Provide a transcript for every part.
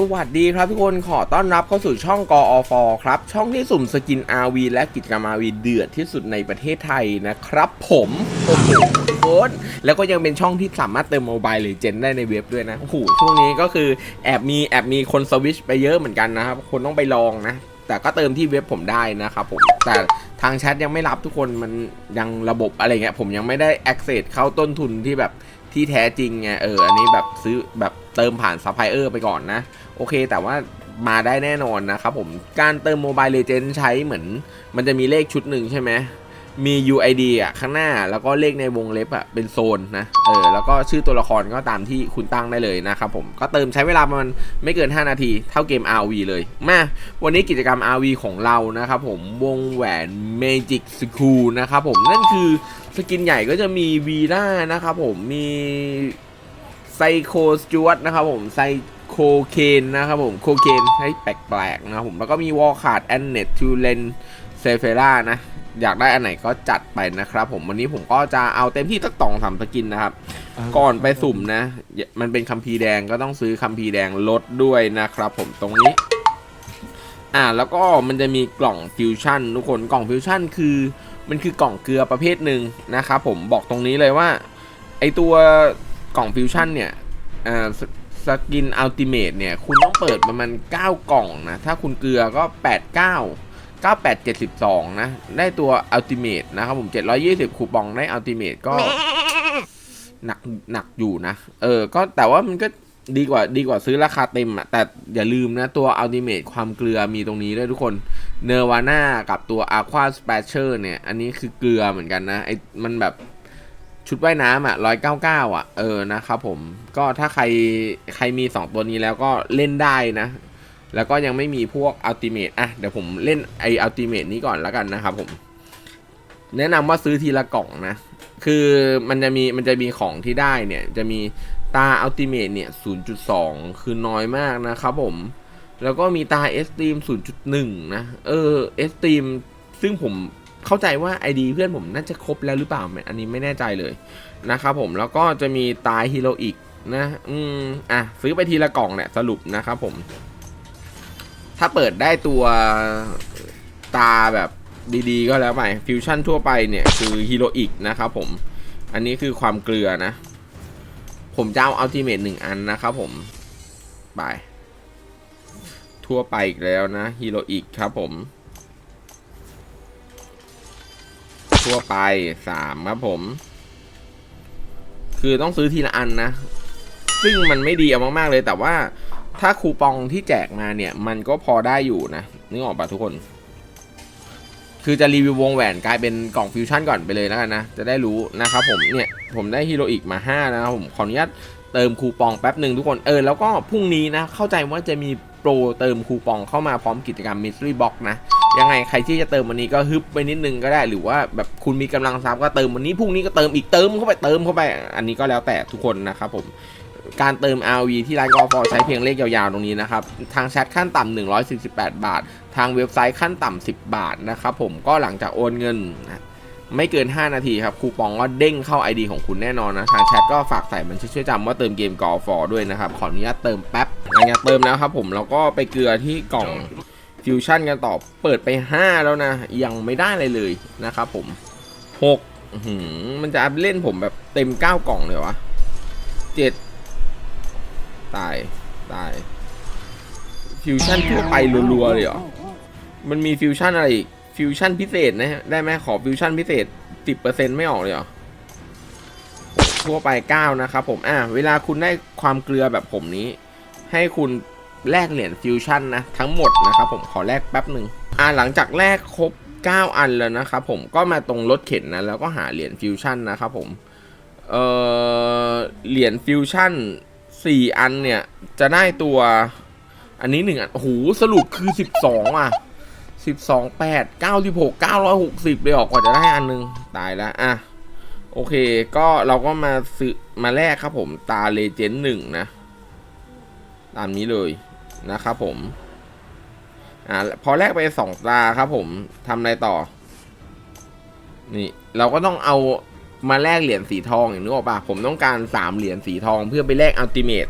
สวัสดีครับทุกคนขอต้อนรับเข้าสู่ช่องกอฟครับ ช่องที่สุ่มสกิน RV และกิจกรรม RV เดือดที่สุดในประเทศไทยนะครับผมโอ้โหโค้ดแล้วก็ยังเป็นช่องที่สามารถเติมโมบายหรือเจนได้ในเว็บด้วยนะโอ้โหช่วงนี้ก็คือแอบมีแอบมีคนสวิชไปเยอะเหมือนกันนะครับ คนต้องไปลองนะ แต่ก็เติมที่เว็บผมได้นะครับผมแต่ทางแชทยังไม่รับทุกคนมันยังระบบอะไรเงี้ยผมยังไม่ได้ access เข้าต้นทุนที่แบบ ที่แท้จริงไงเอออันนี้แบบซื้อแบบเติมผ่านซัพพลายเออร์ไปก่อนนะ โอเค แต่ว่ามาได้แน่นอนนะครับผมการเติมโมบายเลเจนใช้เหมือน มันจะมีเลขชุดหนึ่งใช่ไหมมี UID อะข้างหน้าแล้วก็เลขในวงเล็บอะเป็นโซนนะเออแล้วก็ชื่อตัวละครก็ตามที่คุณตั้งได้เลยนะครับผมก็เติมใช้เวลาประมาณไม่เกิน 5 นาที เท่าเกม RV เลยมาวันนี้กิจกรรม RV ของเรานะครับผมวงแหวน Magic School นะครับผมนั่นคือ สกินใหญ่ก็จะมีวีล่านะครับผมมีไซโคสจวตนะครับผมไซโคเคนนะครับผมโคเคนให้แปลกๆนะครับผมแล้วก็มีวอลคาร์ดแอนเนตทูเลนเซเฟล่านะอยากได้อันไหนก็จัดไปนะครับผมวันนี้ผมก็จะเอาเต็มที่สักตองสามสกินนะครับ ก่อนไปสุ่มนะ มันเป็นคัมภีร์แดงก็ต้องซื้อคัมภีร์แดงลดด้วยนะครับผมตรงนี้ อ่าแล้วก็มันจะมีกล่องฟิวชั่นทุกคนกล่องฟิวชั่นคือ มันคือกล่องเกลือประเภทหนึ่งนะครับผมบอกตรงนี้เลยว่าไอตัวกล่องฟิวชั่นเนี่ยอ่าสสกินอัลติเมทเนี่ยคุณต้องเปิดประมาณ9 กล่องนะ ถ้าคุณเกลือก็ 8 9 98 72 นะ ได้ตัวอัลติเมทนะครับผม 720 คูปองได้อัลติเมทก็หนักหนักอยู่นะ เออ ก็แต่ว่ามันก็ ดีกว่าดีกว่าซื้อราคาเต็มอะแต่อย่าลืมนะตัวอัลติเมทความเกลือมีตรงนี้ด้วยทุกคนเนวาน่ากับตัว Aqua s p a c e r เนี่ย อันนี้คือเกลือเหมือนกันนะไอ้มันแบบชุดว่ายน้ำอะร้อยเก้าเก้าอะ เออนะครับผมก็ถ้าใครใครมี2ตัวนี้แล้วก็เล่นได้นะ แล้วก็ยังไม่มีพวกอัลติเมทอะเดี๋ยวผมเล่นไออัลติเมทนี้ก่อนแล้วกันนะครับผม แนะนำว่าซื้อทีละกล่องนะ คือมันจะมีมันจะมีของที่ได้เนี่ยจะมี ตาอัลติเมทเนี่ย 0.2 คือน้อยมากนะครับผม แล้วก็มีตาเอสตีม0.1 นะ เออเอสตีมซึ่งผมเข้าใจว่า ID เพื่อนผมน่าจะครบแล้วหรือเปล่า อันนี้ไม่แน่ใจเลยนะครับผม แล้วก็จะมีตาฮีโร่อีกนะ อืม อะ ซื้อไปทีละกล่องเนี่ยสรุปนะครับผม ถ้าเปิดได้ตัวตาแบบดีๆ ก็แล้วไปฟิวชั่นทั่วไปเนี่ย คือฮีโร่อีกนะครับผม อันนี้คือความเกลือนะ ผมจะเอาอัลติเมทหนึ่งอันนะครับผม ไป ทั่วไปอีกแล้วนะฮีโรอีกครับผม ทั่วไปสามครับผม คือต้องซื้อทีละอันนะ ซึ่งมันไม่ดีเอามากๆเลยแต่ว่าถ้าคูปองที่แจกมาเนี่ย มันก็พอได้อยู่นะนึกออกปะทุกคน คือจะรีวิววงแหวนกลายเป็นกล่องฟิวชั่นก่อนไปเลยแล้วกันนะ จะได้รู้นะครับผมเนี่ยผมได้ฮีโรอีกมา 5 นะครับผมขออนุญาตเติมคูปองแป๊บหนึ่งทุกคนเออแล้วก็พรุ่งนี้นะ เข้าใจว่าจะมีโปรเติมคูปองเข้ามาพร้อมกิจกรรม Mystery Box นะ ยังไงใครที่จะเติมวันนี้ก็ฮึบไปนิดนึงก็ได้ หรือว่าแบบคุณมีกำลังทรัพย์ก็เติมวันนี้พรุ่งนี้ก็เติมอีกเติมเข้าไปเติมเข้าไป อันนี้ก็แล้วแต่ทุกคนนะครับผม การเติม RV ที่ร้านกอฟใช้เพียงเลขยาวๆตรงนี้นะครับ ทางแชทขั้นต่ำ148 บาท ทางเว็บไซต์ขั้นต่ำ10 บาทนะครับผมก็หลังจากโอนเงินไม่เกิน 5 นาทีครับ คูปองก็เด้งเข้า ID ของคุณแน่นอนนะ ทางแชทก็ฝากใส่บัญชีช่วยจำว่าเติมเกมกอฟด้วยนะครับ ขออนุญาตเติมแป๊บหลังจากเติมแล้วครับผมเราก็ไปเกลือที่กล่องฟิวชั่นกันต่อเปิดไป 5 แล้วนะ ยังไม่ได้อะไรเลยนะครับผม6หือมันจะเล่นผมแบบเต็ม 9 กล่องเลยวะ 7 ตาย ตาย ฟิวชั่นทั่วไปรัวๆเลยเหรอ มันมีฟิวชั่นอะไรอีก ฟิวชั่นพิเศษนะฮะ ได้ไหมขอฟิวชั่นพิเศษ10%ไม่ออกเลยเหรอ ทั่วไป9นะครับผม อะ เวลาคุณได้ความเกลือแบบผมนี้ ให้คุณแลกเหรียญฟิวชั่นนะ ทั้งหมดนะครับผม ขอแลกแป๊บหนึ่งอะหลังจากแลกครบ 9 อันแล้วนะครับผม ก็มาตรงรถเข็นนะ แล้วก็หาเหรียญฟิวชั่นนะครับผม เอ่อ เหรียญฟิวชั่น สี่อันเนี่ย จะได้ตัว อันนี้หนึ่งอันโอ้โหสรุปคือสิบสองอะสิบสองแปดเก้าสิบหกเก้าร้อยหกสิบเลยออกกว่าจะได้อันหนึง ตายแล้วอะ โอเค ก็เราก็มาซื้อมาแลกครับผมตาเลเจนด์หนึ่งนะ ตามนี้เลยนะครับผม อ่าพอแลกไปสองตาครับผมทำอะไรต่อ นี่ เราก็ต้องเอา มาแลกเหรียญสีทองอย่างนึกออกปะผมต้องการสามเหรียญสีทองเพื่อไปแลกอัลติเมท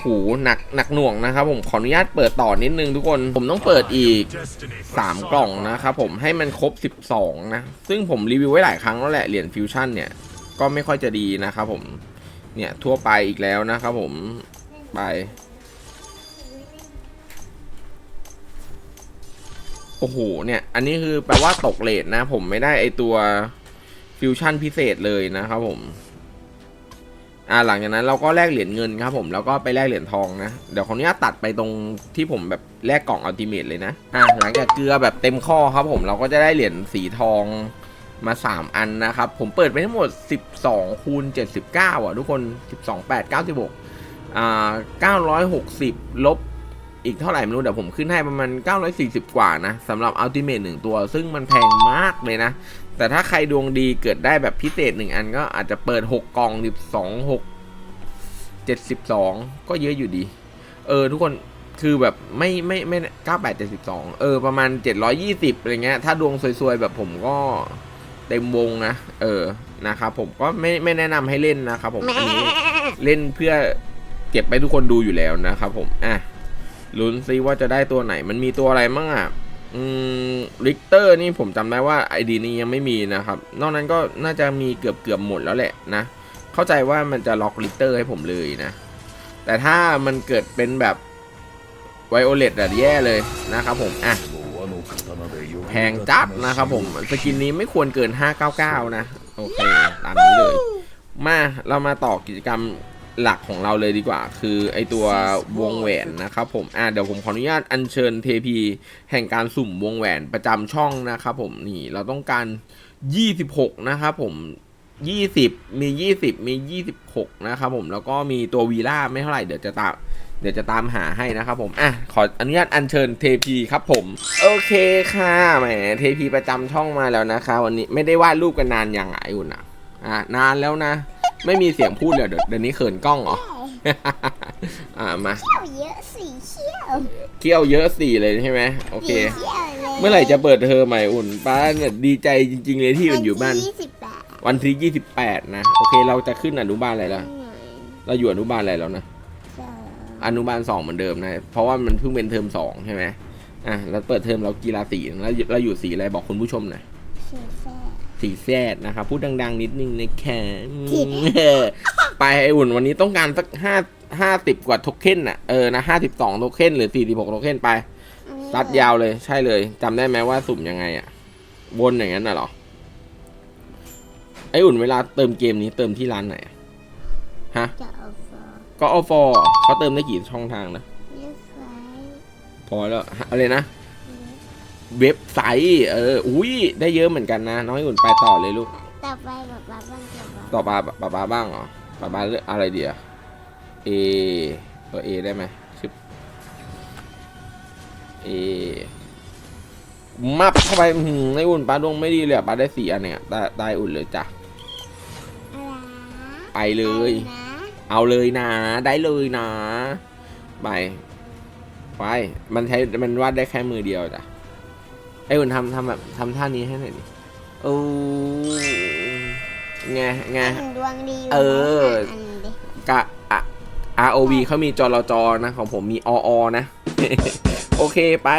คูหนักหนักหน่วงนะครับผมขออนุญาตเปิดต่อนิดนึงทุกคนผมต้องเปิดอีก 3 กล่องนะครับผมให้มันครบ 12 นะ ซึ่งผมรีวิวไว้หลายครั้งแล้วแหละเหรียญฟิวชั่นเนี่ย ก็ไม่ค่อยจะดีนะครับผมเนี่ยทั่วไปอีกแล้วนะครับผมไปโอ้โหเนี่ย อันนี้คือแปลว่าตกเลทนะ ผมไม่ได้ไอตัว ฟิวชั่นพิเศษเลยนะครับผม อ่าหลังจากนั้นเราก็แลกเหรียญเงินครับผมแล้วก็ไปแลกเหรียญทองนะ เดี๋ยวขออนุญาตตัดไปตรงที่ผมแบบแลกกล่องอัลติเมทเลยนะ อ่าหลังจากเกลือแบบเต็มข้อครับผมเราก็จะได้เหรียญสีทองมา 3 อันนะครับ ผมเปิดไปทั้งหมด 12คูณ79 อะ ทุกคน 12 8 96อ่า960 ลบอีกเท่าไหร่ไม่รู้ เดี๋ยวผมขึ้นให้ประมาณ 940 กว่านะสำหรับอัลติเมทหนึ่งตัว ซึ่งมันแพงมากเลยนะ แต่ถ้าใครดวงดีเกิดได้แบบพิเศษหนึ่งอันก็อาจจะเปิด6กล่อง12 6 72ก็เยอะอยู่ดี เออ ทุกคนคือแบบไม่ไม่ไม่98 72เออ ประมาณ720อะไรเงี้ย ถ้าดวงสวยๆ แบบผมก็เต็มวงนะ เออ นะครับผมก็ไม่ไม่แนะนำให้เล่นนะครับผม อันนี้เล่นเพื่อเก็บไปทุกคนดูอยู่แล้วนะครับผม อะลุ้นซิว่าจะได้ตัวไหน มันมีตัวอะไรมั่งอะ อืมริกเตอร์นี่ผมจำได้ว่าไอดีนี้ยังไม่มีนะครับ นอกนั้นก็น่าจะมีเกือบเกือบหมดแล้วแหละนะ เข้าใจว่ามันจะล็อกริกเตอร์ให้ผมเลยนะ แต่ถ้ามันเกิดเป็นแบบไวโอเลตอะแย่เลยนะครับผม อะ แพงจัดนะครับผม สกินนี้ไม่ควรเกิน 599 นะ โอเค ตามนี้เลย มาเรามาต่อกิจกรรม หลักของเราเลยดีกว่า คือไอตัววงแหวนนะครับผมอะเดี๋ยวผมขออนุญาตอัญเชิญเทพีแห่งการสุ่มวงแหวนประจำช่องนะครับผมนี่เราต้องการ 26 นะครับผม 20 มี 20 มี 26 นะครับผมแล้วก็มีตัววีล่าไม่เท่าไหร่เดี๋ยวจะตามเดี๋ยวจะตามหาให้นะครับผม อะ ขออนุญาตอัญเชิญเทพีครับผม โอเคค่ะ แหม เทพีประจำช่องมาแล้วนะคะ วันนี้ไม่ได้วาดรูปกันนานอย่างไรอุ่นอะ อะ นานแล้วนะ ไม่มีเสียงพูดเลยเดี๋ยวเดี๋ยวนี้เขินกล้องเหรอ อ่ามาเขี้ยวเยอะสีเขี้ยวเที่ยวเยอะสี่เลยใช่ไหมโอเคสีเขี้ยวเลยเมื่อไหร่จะเปิดเทอมใหม่อุ่นป้าเนี่ยดีใจจริง ๆ เลยที่อุ่นอยู่บ้านยี่สิบแปดวันที่ยี่สิบแปดนะ โอเคเราจะขึ้นอนุบาลอะไรแล้วเราอยู่อนุบาลอะไรแล้วนะอนุบาลสองเหมือนเดิมนะ เพราะว่ามันเพิ่งเป็นเทอมสองใช่ไหมอะแล้วเปิดเทอมเรากีฬาสีแล้วเราอยู่สีอะไรบอกคุณผู้ชมหน่อยสีแซ่ สีแซดนะครับพูดดัง ๆ นิดนึงนะคะสีเออไปไออุ่นวันนี้ต้องการสักห้าห้าสิบกว่าโทเค็นอะเออนะห้าสิบสองโทเค็นหรือสี่สิบหกโทเค็นไปรัดยาวเลยใช่เลยจำได้ไหมว่าสุ่มยังไงอะวนอย่างนั้นน่ะเหรอ ไออุ่นเวลาเติมเกมนี้เติมที่ร้านไหนอะฮะจะเอาฟอร์ก็อฟอเขาเติมได้กี่ช่องทางนะเลือกไว้พอแล้วฮะอะไรนะ เว็บไซต์เอออุ้ยได้เยอะเหมือนกันนะน้อยอุ่นไปต่อเลยลูกต่อไปแบบบ้าบ้างจะบอกต่อปลาปลาปลาบ้างเหรอปลาปลาเลือกอะไรเดียเอตัวเอได้ไหมชิบเอมับเข้าไปอื้อหืมไออุ่นปลาดวงไม่ดีเลยอะปลาได้สี่อันเนี่ยได้ได้อุ่นเลยจ้ะอะไรไปเลยนะเอาเลยนะ ได้เลยนะ ไป ไป มันใช้มันวาดได้แค่มือเดียวจ้ะ ไอ้อุ่นทำทำแบบทำท่านี้ให้หน่อยดิโอ้ไงไงให้มันดวงดียู่เออ นะอันดิกะอะ ROV เขามีจรจนะ ของผมมีออนะ โอเคไป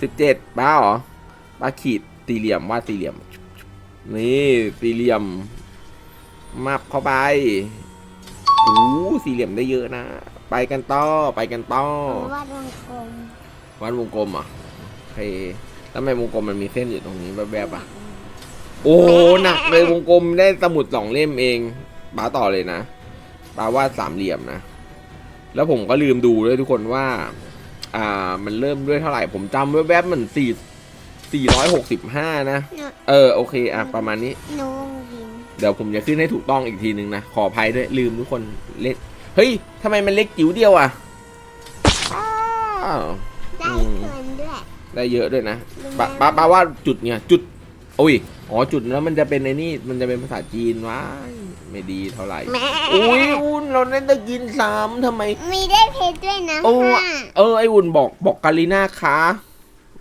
สิบเจ็ดบ้าเหรอบ้าขีดสี่เหลี่ยมวาดสี่เหลี่ยม นี่สี่เหลี่ยมมับเข้าไปโอ้สี่เหลี่ยมได้เยอะนะ ไปกันต่อไปกันต่อวาดวงกลมวาดวงกลมอะโอเค แล้วทำไมวงกลมมันมีเส้นอยู่ตรงนี้แวบๆอะ โอ้หนักเลยวงกลมได้สมุดสองเล่มเองป้าต่อเลยนะป้าวาดสามเหลี่ยมนะ แล้วผมก็ลืมดูด้วยทุกคนว่า อ่า มันเริ่มด้วยเท่าไหร่ ผมจำแวบๆมันสี่สี่ร้อยหกสิบห้านะหนูเออโอเคอะประมาณนี้หนูยิงเดี๋ยวผมจะขึ้นให้ถูกต้องอีกทีนึงนะ ขออภัยด้วยลืมทุกคนเล็กเฮ้ยทำไมมันเล็กจิ๋วเดียวอะอ้าว ได้อืมเกินด้วย ได้เยอะด้วยนะปาปาปาว่าจุดเนี่ยจุดโอ้ยอ๋อจุดแล้วมันจะเป็นในนี่มันจะเป็นภาษาจีนว้ายไม่ดีเท่าไหร่แม่อุ้ยอุ่นเราได้ตะกินซ้ำทำไม มีได้เพชรด้วยนะโอ้ห้าเออไออุ่นบอกบอกกาลิน่าคะ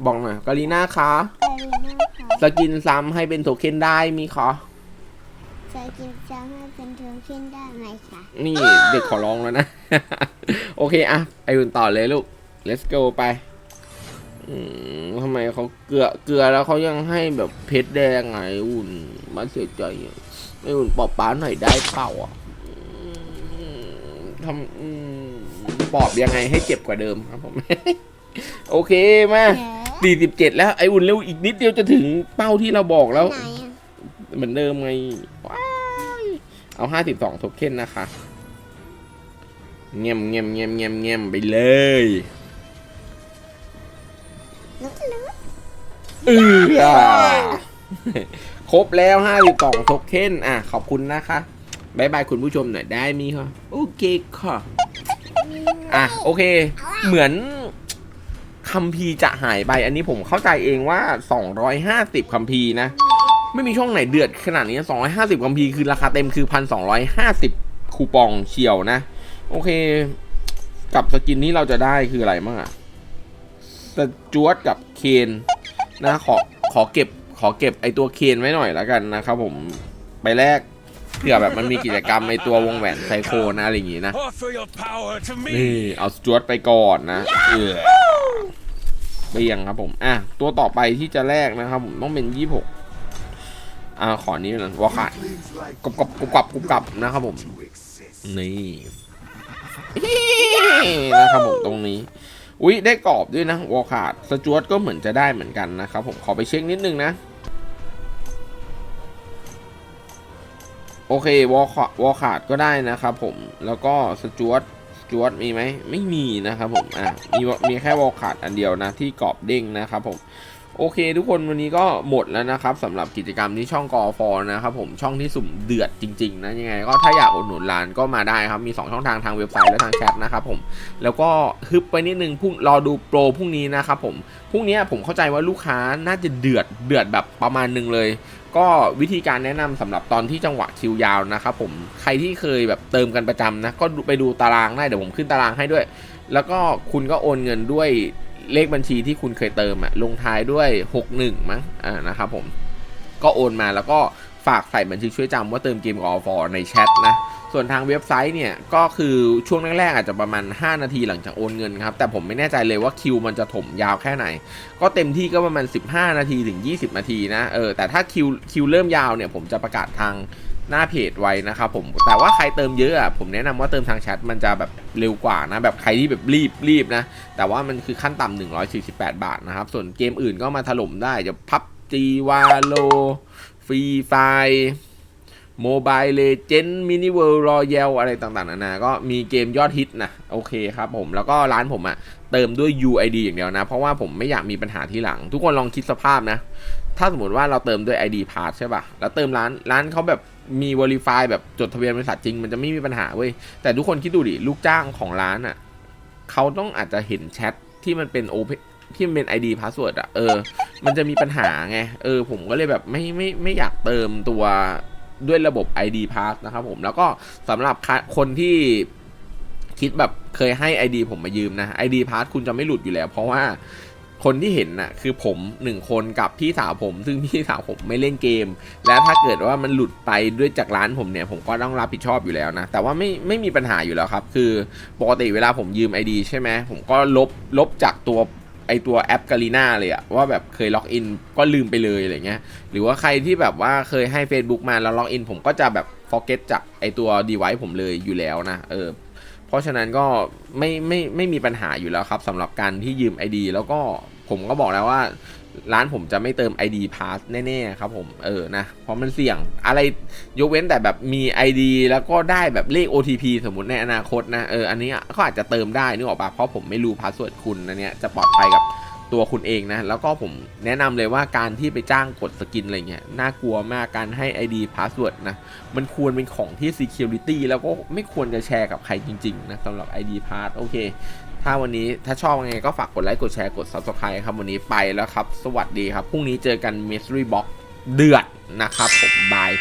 บอกหน่อยกาลิน่าคะเออมีนะคะสกินซ้ำให้เป็นโทเค็นได้มีคะจะกินซ้ำให้เป็นคนเทิงขึ้นได้ไหมคะนี่เด็กขอร้องแล้วนะ โอเคอะไออุ่นต่อเลยลูก let's go ไป อืมทำไมเขาเกลือเกลือแล้วเขายังให้แบบเพชรแดงไงอุ่นมาเสียใจอะไออุ่นปอบป้าหน่อยได้เปล่าอะอืมทำอืมปอบยังไงให้เจ็บกว่าเดิมครับผม โอเคมาเออสี่สิบเจ็ดแล้วไออุ่นเร็วอีกนิดเดียวจะถึงเป้าที่เราบอกแล้ว ไหนอะเหมือนเดิมไงว้ายเอาห้าสิบสองโทเค็นนะคะ เงียมเงียมเงียมเงียมเงียมไปเลยลึกลึก เออครบแล้วห้าสิบสองโทเค็นอะ ขอบคุณนะคะบายบายคุณผู้ชมหน่อยได้มีค่ะโอเคค่ะ อะ โอเค เหมือนคัมภีร์จะหายไป อันนี้ผมเข้าใจเองว่า 250คัมภีร์นะ ไม่มีช่องไหนเดือดขนาดนี้ 250คัมภีร์คือราคาเต็มคือ 1,250 คูปองเชียวนะ โอเค กับสกินนี้เราจะได้คืออะไรบ้างอะ สจวตกับเคนนะขอขอเก็บขอเก็บไอตัวเคนไว้หน่อยแล้วกันนะครับผมไปแรกเผื่อแบบมันมีกิจกรรมไอตัววงแหวนไซโคนะอะไรอย่างงี้นะนี่เอาสจวตไปก่อนนะเออเบี้ยงครับผมอะตัวต่อไปที่จะแลกนะครับผมต้องเป็นยี่หกอ่าขอนี้เลยวอขาดกบกบกบกับกบกับนะครับผมนี่นะครับผมตรงนี้ อุ๊ยได้กรอบด้วยนะวอลขาดสจวตก็เหมือนจะได้เหมือนกันนะครับผมขอไปเช็คนิดนึงนะ โอเควอลคาดวอลขาดก็ได้นะครับผมแล้วก็สจวตสจวตมีไหมไม่มีนะครับผมอะมีมีแค่วอลขาดอันเดียวนะที่กรอบเด้งนะครับผม โอเคทุกคนวันนี้ก็หมดแล้วนะครับสำหรับกิจกรรมที่ช่องกอฟอนะครับผมช่องที่สุ่มเดือดจริงๆนะยังไง ก็ถ้าอยากอุดหนุนร้านก็มาได้ครับมี 2 ช่องทางทางเว็บไซต์และทางแชทนะครับผมแล้วก็ฮึบไปนิดนึงพุ่งรอดูโปรพรุ่งนี้นะครับผมพรุ่งนี้ผมเข้าใจว่าลูกค้าน่าจะเดือดเดือดแบบประมาณนึงเลย ก็วิธีการแนะนำสำหรับตอนที่จังหวะคิวยาวนะครับผมใครที่เคยแบบเติมกันประจำนะก็ไปดูตารางได้เดี๋ยวผมขึ้นตารางให้ด้วย แล้วก็คุณก็โอนเงินด้วย เลขบัญชีที่คุณเคยเติมอะลงท้ายด้วย 61 มั้งอ่านะครับผม ก็โอนมาแล้วก็ฝากใส่บัญชีช่วยจำว่าเติมเกมกอฟอในแชทนะ ส่วนทางเว็บไซต์เนี่ย ก็คือช่วงแรกๆอาจจะประมาณ 5 นาทีหลังจากโอนเงินครับ แต่ผมไม่แน่ใจเลยว่าคิวมันจะถมยาวแค่ไหน ก็เต็มที่ก็ประมาณ 15 นาทีถึง 20 นาทีนะ เออ แต่ถ้าคิวคิวเริ่มยาวเนี่ยผมจะประกาศทาง หน้าเพจไว้นะครับผมแต่ว่าใครเติมเยอะอะผมแนะนำว่าเติมทางแชทมันจะแบบเร็วกว่านะแบบใครที่แบบรีบรีบนะ แต่ว่ามันคือขั้นต่ำ148 บาทนะครับ ส่วนเกมอื่นก็มาถล่มได้จะพับจีวาโลฟรีไฟโมบายเลเจนด์มินิเวิลด์รอยัลอะไรต่างๆนานา ก็มีเกมยอดฮิตนะ โอเคครับผม แล้วก็ร้านผมอะเติมด้วย UID อย่างเดียวนะ เพราะว่าผมไม่อยากมีปัญหาที่หลัง ทุกคนลองคิดสภาพนะ ถ้าสมมติว่าเราเติมด้วย ID Pass ใช่ป่ะ แล้วเติมร้านร้านเขาแบบ มี Verify แบบจดทะเบียนบริษัทจริง มันจะไม่มีปัญหาเว้ย แต่ทุกคนคิดดูดิ ลูกจ้างของร้านอะเขาต้องอาจจะเห็นแชทที่มันเป็นโอเพที่มันเป็น ID Password อะเออ มันจะมีปัญหาไง เออ ผมก็เลยแบบไม่ไม่ไม่อยากเติมตัวด้วยระบบ ID Pass นะครับผมแล้วก็สำหรับคนที่คิดแบบเคยให้ ID ผมมายืมนะ ID Pass คุณจะไม่หลุดอยู่แล้ว เพราะว่า คนที่เห็นน่ะคือผมหนึ่งคนกับพี่สาวผม ซึ่งพี่สาวผมไม่เล่นเกม และถ้าเกิดว่ามันหลุดไปด้วยจากร้านผมเนี่ย ผมก็ต้องรับผิดชอบอยู่แล้วนะ แต่ว่าไม่ไม่มีปัญหาอยู่แล้วครับ คือปกติเวลาผมยืม ID ใช่ไหมผมก็ลบลบจากตัวไอตัวแอปกาลีนาเลยอะว่าแบบเคยล็อกอินก็ลืมไปเลยอะไรเงี้ยหรือว่าใครที่แบบว่าเคยให้ Facebook มาแล้วล็อกอินผมก็จะแบบ forget จากไอตัว device ผมเลยอยู่แล้วนะเออเพราะฉะนั้นก็ไม่ไม่ไม่มีปัญหาอยู่แล้วครับสำหรับการที่ยืม ID แล้วก็ ผมก็บอกแล้วว่า ร้านผมจะไม่เติม ID Pass แน่ๆครับผมเออนะเพราะมันเสี่ยงอะไรยกเว้นแต่แบบมี ID แล้วก็ได้แบบเลข OTP สมมติในอนาคตนะเอออันนี้ก็อาจจะเติมได้นึกออกปะเพราะผมไม่รู้พาสเวิร์ดคุณนะเนี่ยจะปลอดภัยกับตัวคุณเองนะ แล้วก็ผมแนะนำเลยว่าการที่ไปจ้างกดสกินอะไรเงี้ยน่ากลัวมากการให้ ID Password นะ มันควรเป็นของที่ Security แล้วก็ไม่ควรจะแชร์กับใครจริง ๆ นะสำหรับ ID Pass โอเค ถ้าวันนี้ถ้าชอบยังไงก็ฝากกดไลค์กดแชร์กด Subscribe ครับ วันนี้ไปแล้วครับ สวัสดีครับ พรุ่งนี้เจอกัน Mystery Box เดือดนะครับผมบาย